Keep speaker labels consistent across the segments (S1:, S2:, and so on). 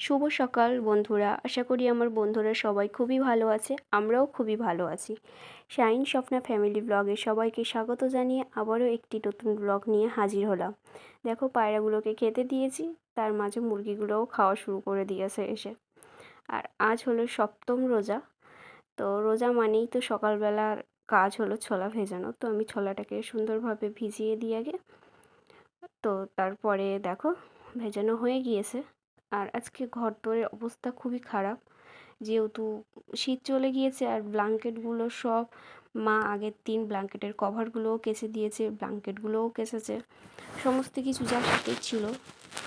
S1: শুভ সকাল বন্ধুরা। আশা করি আমার বন্ধুরা সবাই খুবই ভালো আছে, আমরাও খুবই ভালো আছি। শাইন স্বপ্না ফ্যামিলি ব্লগে সবাইকে স্বাগত জানিয়ে আবারও একটি নতুন ব্লগ নিয়ে হাজির হলাম। দেখো পায়রাগুলোকে খেতে দিয়েছি, তার মাঝে মুরগিগুলোও খাওয়া শুরু করে দিয়েছে এসে। আর আজ হলো সপ্তম রোজা, তো রোজা মানেই তো সকালবেলার কাজ হলো ছোলা ভেজানো। তো আমি ছোলাটাকে সুন্দরভাবে ভিজিয়ে দিয়ে আগে, তো তারপরে দেখো, ভেজানো হয়ে গিয়েছে। আর আজকে ঘর দোরের অবস্থা খুবই খারাপ। যেহেতু শীত চলে গিয়েছে আর ব্লাঙ্কেটগুলো সব মা আগের দিন ব্লাঙ্কেটের কভারগুলোও কেচে দিয়েছে ব্ল্যাঙ্কেটগুলোও কেচেছে। সমস্ত কিছু যা শীতের ছিল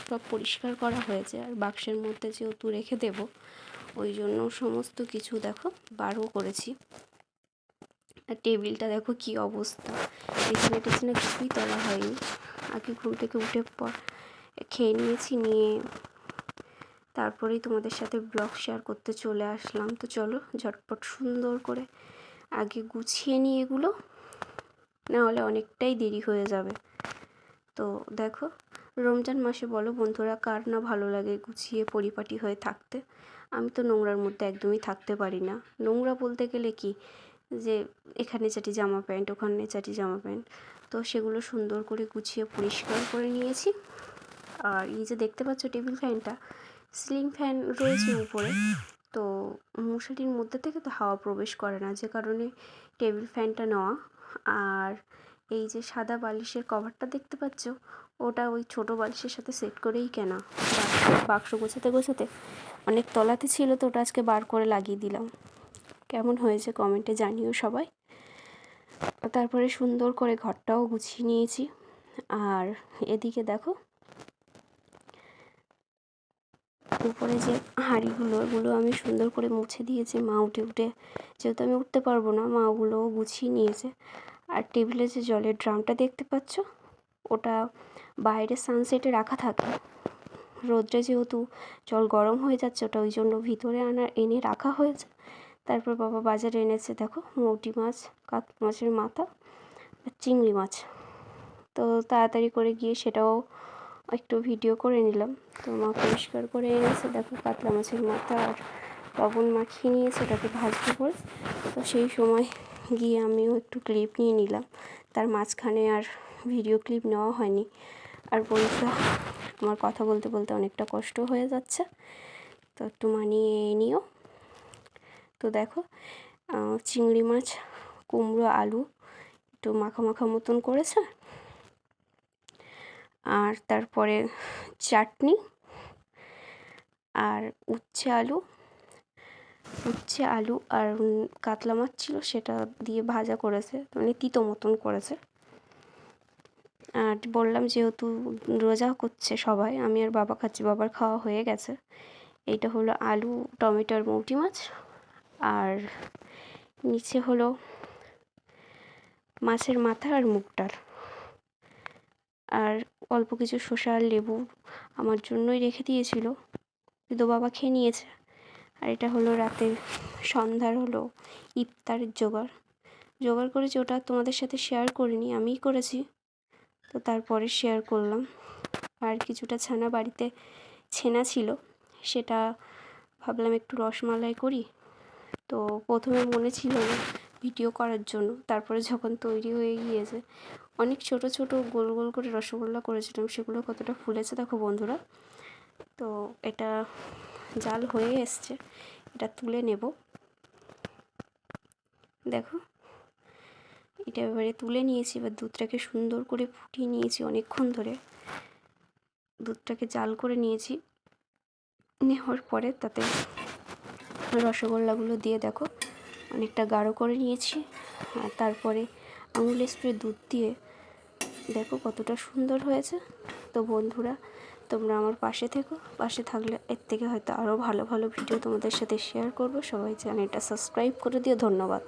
S1: সব পরিষ্কার করা হয়েছে আর বাক্সের মধ্যে যেহেতু রেখে দেব, ওই জন্য সমস্ত কিছু দেখো বারও করেছি। আর টেবিলটা দেখো কি অবস্থা। বিছানা টিছানা কিছুই তোলা হয়নি। আগে ঘুম থেকে উঠে পর খেয়ে নিয়েছি, নিয়ে তারপরেই তোমাদের সাথে ব্লগ শেয়ার করতে চলে আসলাম। তো চলো, ঝটপট সুন্দর করে আগে গুছিয়ে নিই এগুলো, নাহলে অনেকটাই দেরি হয়ে যাবে। তো দেখো, রমজান মাসে বলো বন্ধুরা কার না ভালো লাগে গুছিয়ে পরিপাটি হয়ে থাকতে? আমি তো নোংরার মধ্যে একদমই থাকতে পারি না। নোংরা বলতে গেলে কি? যে এখানে চাটি জামা প্যান্ট, ওখানে চাটি জামা প্যান্ট। তো সেগুলো সুন্দর করে গুছিয়ে পরিষ্কার করে নিয়েছি। আর এই যে দেখতে পাচ্ছ টেবিল ফ্যানটা সিলিং ফ্যান রয়েছে উপরে। তো মশারির মধ্যে থেকে তো হাওয়া প্রবেশ করে না, যে কারণে টেবিল ফ্যানটা নেওয়া। আর এই যে সাদা বালিশের কভারটা দেখতে পাচ্ছ, ওটা ওই ছোটো বালিশের সাথে সেট করেই কেনা। বাক্স গোছাতে গোছাতে অনেক তলাতে ছিল, তো ওটা আজকে বার করে লাগিয়ে দিলাম। কেমন হয়েছে কমেন্টে জানিও সবাই। তারপরে সুন্দর করে ঘরটাও গুছিয়ে নিয়েছি। আর এদিকে দেখো উপরে যে হাঁড়িগুলো, ওগুলো আমি সুন্দর করে মুছে দিয়েছি। মা উঠে উঠে যেহেতু আমি উঠতে পারব না, মা ওগুলোও গুছিয়ে নিয়েছে। আর টেবিলে যে জলের ড্রামটা দেখতে পাচ্ছ, ওটা বাইরে সানসেটে রাখা থাকে রোদ্রে যেহেতু জল গরম হয়ে যাচ্ছে, ওটা ওই জন্য ভিতরে আনার, এনে রাখা হয়েছে। তারপর বাবা বাজারে এনেছে, দেখো, মৌটি মাছ, কাত মাছের মাথা, আর চিংড়ি মাছ। তো তাড়াতাড়ি করে গিয়ে সেটাও একটু ভিডিও করে নিলাম। তো মা পরিষ্কার করে এনেছে, দেখো কাতলা মাছের মাথা আর লবণ মাখিয়ে নিয়েছে ওটাকে ভাজতে বলে। তো সেই সময় গিয়ে আমিও একটু ক্লিপ নিয়ে নিলাম। তার মাঝখানে আর ভিডিও ক্লিপ নেওয়া হয়নি। আর বন্ধুরা আমার কথা বলতে বলতে অনেকটা কষ্ট হয়ে যাচ্ছে। তো একটু মানিয়ে নিও। তো দেখো চিংড়ি মাছ, কুমড়ো, আলু একটু মাখা মাখা মতন করেছে। আর তারপরে চাটনি আর উচ্ছে আলু। উচ্ছে আলু আর কাতলা মাছ ছিল সেটা দিয়ে ভাজা করেছে মানে তিতো মতন করেছে। আর বললাম যেহেতু রোজা করছে সবাই, আমি আর বাবা খাচ্ছি, বাবার খাওয়া হয়ে গেছে। এইটা হলো আলু টমেটোর মৌটি মাছ। আর নিচে হলো মাছের মাথা আর মুগ ডাল। আর অল্প কিছু শসা আর লেবু আমার জন্যই রেখে দিয়েছিল। কিন্তু বাবা খেয়ে নিয়েছে। আর এটা হলো রাতের সন্ধ্যার হলো ইফতারের জোগাড়। জোগাড় করেছি, ওটা তোমাদের সাথে শেয়ার করিনি, আমিই করেছি। তো তারপরে শেয়ার করলাম। আর কিছুটা ছানা বাড়িতে ছেনা ছিল, সেটা ভাবলাম একটু রসমালাই করি। তো প্রথমে মনে ছিল না ভিডিও করার জন্য। তারপরে যখন তৈরি হয়ে গিয়েছে, অনেক ছোট ছোট গোল গোল করে রসগোল্লা করেছিলাম, সেগুলো কতটা ফুলেছে দেখো বন্ধুরা। তো এটা জাল হয়ে এসছে, এটা তুলে নেব। দেখো, এটা এবারে তুলে নিয়েছি, এবার দুধটাকে সুন্দর করে ফুটিয়ে নিয়েছি অনেকক্ষণ ধরে। দুধটাকে জাল করে নিয়েছি, নেওয়ার পরে তাতে রসগোল্লাগুলো দিয়ে দেখো অনেকটা গাঢ় করে নিয়েছি। আর তারপরে আঙুল স্প্রে দুধ দিয়ে দেখো কতটা সুন্দর হয়েছে। তো বন্ধুরা, তোমরা আমার পাশে থেকো। পাশে থাকলে এর থেকে হয়তো আরও ভালো ভালো ভিডিও তোমাদের সাথে শেয়ার করব। সবাই চ্যানেলটা সাবস্ক্রাইব করে দিও। ধন্যবাদ।